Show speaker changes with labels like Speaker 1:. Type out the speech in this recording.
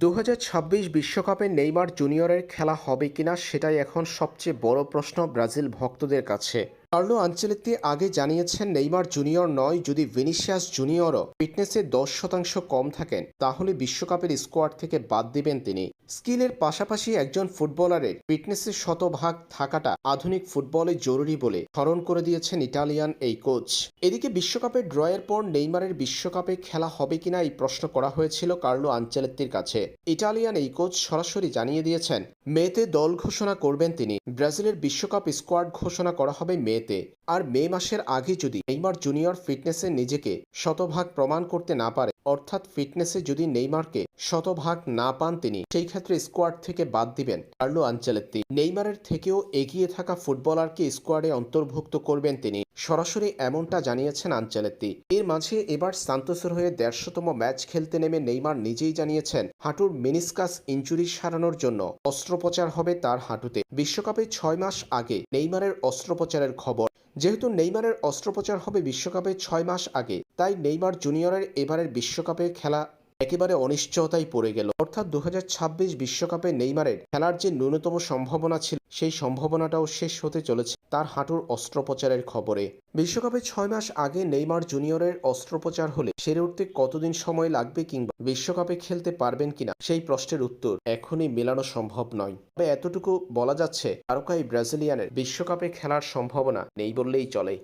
Speaker 1: দু ছাব্বিশ বিশ্বকাপে নেইমার জুনিয়রের খেলা হবে কিনা সেটাই এখন সবচেয়ে বড় প্রশ্ন ব্রাজিল ভক্তদের কাছে। কার্লো আঞ্চেলেত্তি আগে জানিয়েছেন নেইমার জুনিয়র নয়, যদি ভিনিসিয়াস জুনিয়রও ফিটনেসে দশ শতাংশ কম থাকেন, তাহলে বিশ্বকাপের স্কোয়াড থেকে বাদ দিবেন তিনি। স্কিলের পাশাপাশি একজন ফুটবলারের ফিটনেসের শতভাগ থাকাটা আধুনিক ফুটবলে জরুরি বলে স্মরণ করে দিয়েছেন ইটালিয়ান এই কোচ। এদিকে বিশ্বকাপের ড্রয়ের পর নেইমারের বিশ্বকাপে খেলা হবে কিনা এই প্রশ্ন করা হয়েছিল কার্লো আঞ্চেলেত্তির কাছে। ইটালিয়ান এই কোচ সরাসরি জানিয়ে দিয়েছেন, মেতে দল ঘোষণা করবেন তিনি। ব্রাজিলের বিশ্বকাপ স্কোয়াড ঘোষণা করা হবে মেতে। আর মে মাসের আগে যদি নেইমার জুনিয়র ফিটনেসে নিজেকে শতভাগ প্রমাণ করতে না পারে অর্থাৎ ফিটনেসে যদি নেইমারকে শতভাগ না পান তিনি, সেই ক্ষেত্রে স্কোয়াড থেকে বাদ দিবেন কার্লো আঞ্চেলেত্তি। নেইমারের থেকেও এগিয়ে থাকা ফুটবলারকে স্কোয়াডে অন্তর্ভুক্ত করবেন তিনি, সরাসরি এমনটা জানিয়েছেন আঞ্চেলেত্তি। এর মাঝে এবার সান্তোসের হয়ে দেড়শোতম ম্যাচ খেলতে নেমে নেইমার নিজেই জানিয়েছেন, হাঁটুর মিনিসকাস ইঞ্জুরি সারানোর জন্য অস্ত্রোপচার হবে তার হাঁটুতে। বিশ্বকাপে ছয় মাস আগে নেইমারের অস্ত্রোপচারের খবর। যেহেতু নেইমারের অস্ত্রোপচার হবে বিশ্বকাপে ছয় মাস আগে তাই নেইমার জুনিয়রের এবারের বিশ্বকাপে খেলা একেবারে অনিশ্চয়তায় পড়ে গেল। অর্থাৎ দু বিশ্বকাপে নেইমারের খেলার যে ন্যূনতম সম্ভাবনা ছিল, সেই সম্ভাবনাটাও শেষ হতে চলেছে তার হাঁটুর অস্ত্রোপচারের খবরে। বিশ্বকাপে ছয় মাস আগে নেইমার জুনিয়রের অস্ত্রোপচার হলে সেরে উঠতে কতদিন সময় লাগবে কিংবা বিশ্বকাপে খেলতে পারবেন কিনা, সেই প্রশ্নের উত্তর এখনই মেলানো সম্ভব নয়। তবে এতটুকু বলা যাচ্ছে তারকা এই ব্রাজিলিয়ানের বিশ্বকাপে খেলার সম্ভাবনা নেই বললেই চলে।